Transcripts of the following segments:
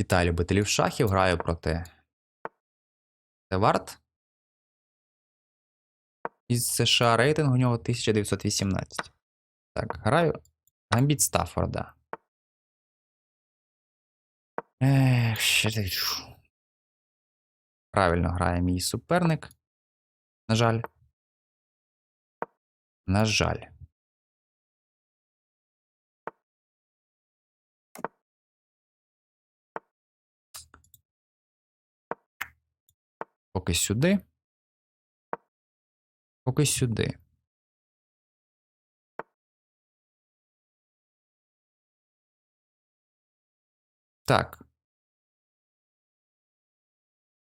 Вітаю любителів шахів, граю проти Тевард. Із США рейтинг у нього 1918. Так, граю Гамбіт Стаффорда. Ех, ще. Правильно грає мій суперник. На жаль. На жаль. Поки сюди. Поки сюди. Так.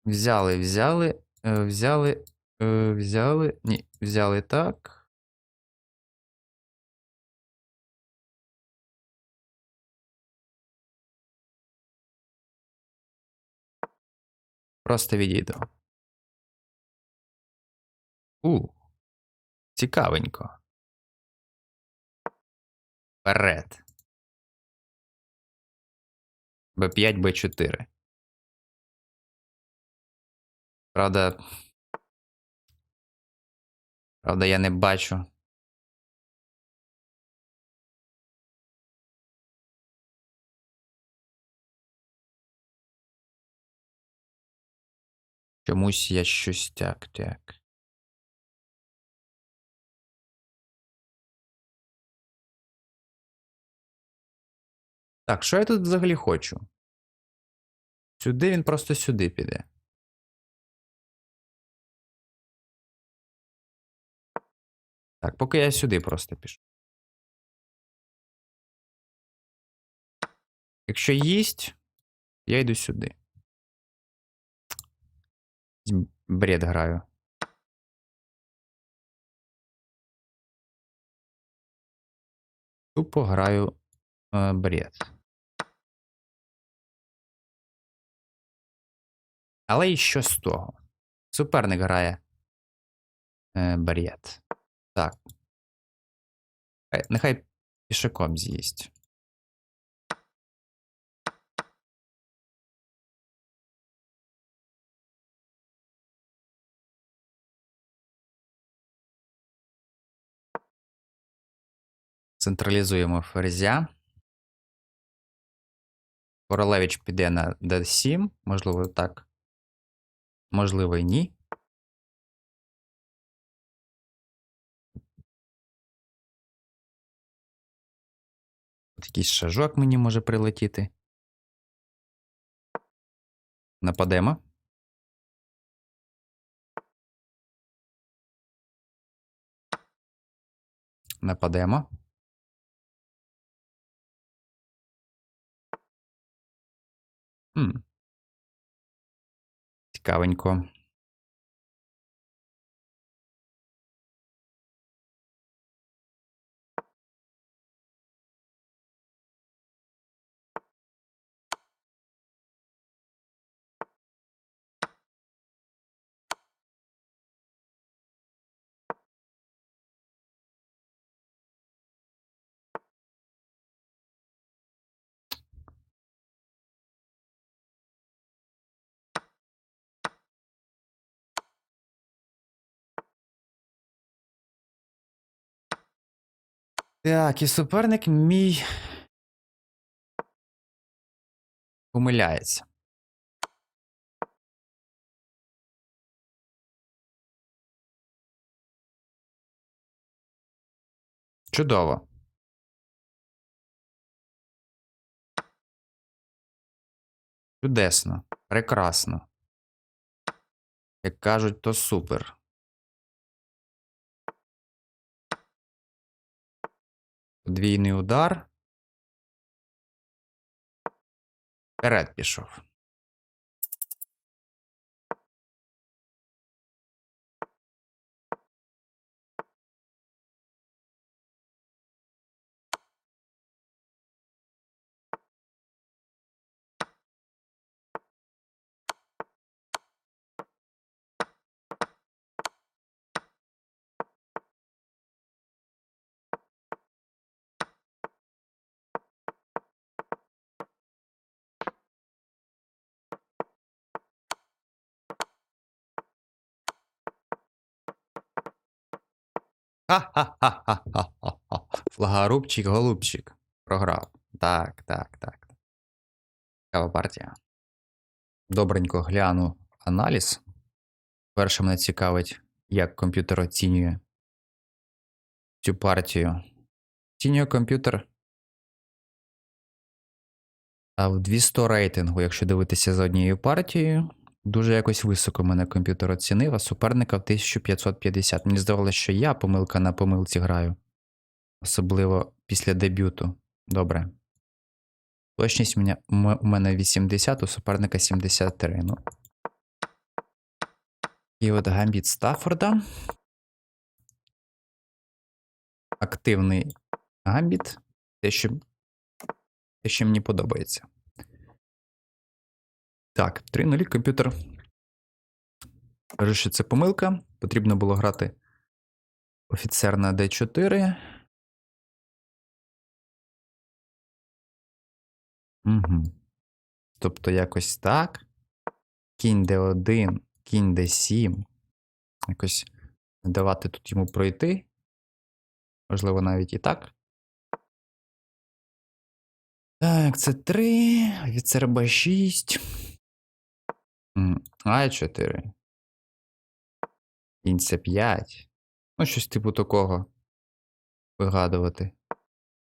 Взяли, взяли, е, взяли, е, взяли. Ні, взяли так. Просто відійду. У. Цікавенько. Вперед. Б5, Б4. Правда. Правда, я не бачу. Чомусь я щось так, так. Так, що я тут взагалі хочу? Сюди він просто сюди піде. Так, поки я сюди просто пішу. Якщо їсть, я йду сюди. Бред граю. Тупо граю е, бред. Але і що з того? Суперник грає е, бред. Так. Хай- Нехай пішаком з'їсть. Централізуємо ферзя. Королевич піде на d7, можливо, так. Можливо, і ні. От якийсь шажок мені може прилетіти. Нападемо. Нападемо. Хм. Цікавенько. Так, і суперник мій помиляється. Чудово. Чудесно. Прекрасно. Як кажуть, то супер. Подвійний удар. Вперед пішов. Ха-ха-ха-ха-ха-ха. Флагорубчик, голубчик. Програв. Так, так, так. Цікава партія. Добренько гляну аналіз. Перше мене цікавить, як комп'ютер оцінює цю партію. Оцінює комп'ютер а в 200 рейтингу, якщо дивитися за однією партією. Дуже якось високо мене комп'ютер оцінив, а суперника в 1550. Мені здавалося, що я помилка на помилці граю. Особливо після дебюту. Добре. Точність у мене, у мене 80, у суперника 73. Ну. І от гамбіт Стаффорда. Активний гамбіт. Те, що, те, що мені подобається. Так, 3-0 комп'ютер. Каже, що це помилка. Потрібно було грати офіцер на D4. Угу. Тобто якось так. Кінь D1, кінь D7. Якось не давати тут йому пройти. Можливо, навіть і так. Так, це 3, офіцер Б6. А4. Кінь С5. Ну, щось типу такого вигадувати.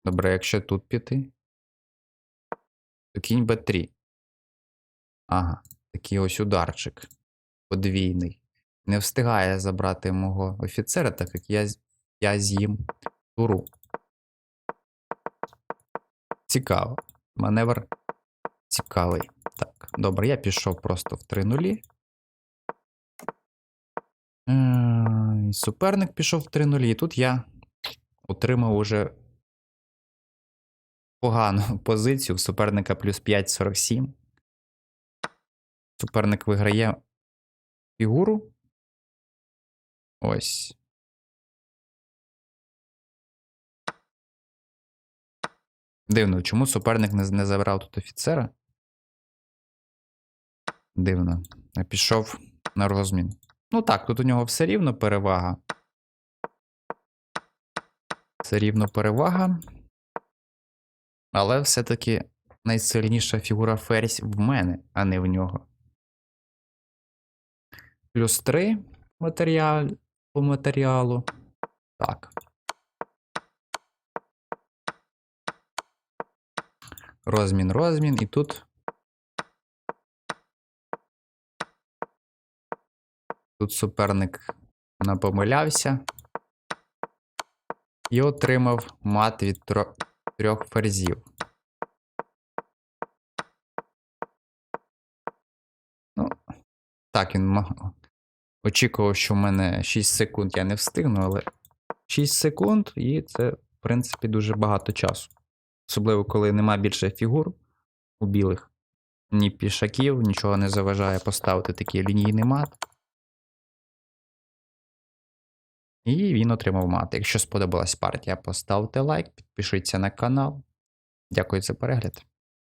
Добре, якщо тут піти. То кінь Б3. Ага, такий ось ударчик. Подвійний. Не встигає забрати мого офіцера, так як я, я з'їм туру. Цікаво. Маневр цікавий. Так, добре, я пішов просто в 3 нулі. І Суперник пішов в 3 нулі. І тут я отримав уже погану позицію. Суперника плюс 5,47. Суперник виграє фігуру. Ось. Дивно, чому суперник не забрав тут офіцера? Дивно. Пішов на розмін. Ну так, тут у нього все рівно перевага. Все рівно перевага. Але все-таки найсильніша фігура ферзь в мене, а не в нього. Плюс 3 матеріал, по матеріалу. Так. Розмін, розмін, і тут. Тут суперник напомилявся і отримав мат від трьох ферзів. Ну, так, він очікував, що в мене 6 секунд я не встигну, але 6 секунд, і це, в принципі, дуже багато часу. Особливо, коли нема більше фігур у білих, ні пішаків, нічого не заважає поставити такий лінійний мат. І він отримав мат. Якщо сподобалась партія, поставте лайк, підпишіться на канал. Дякую за перегляд.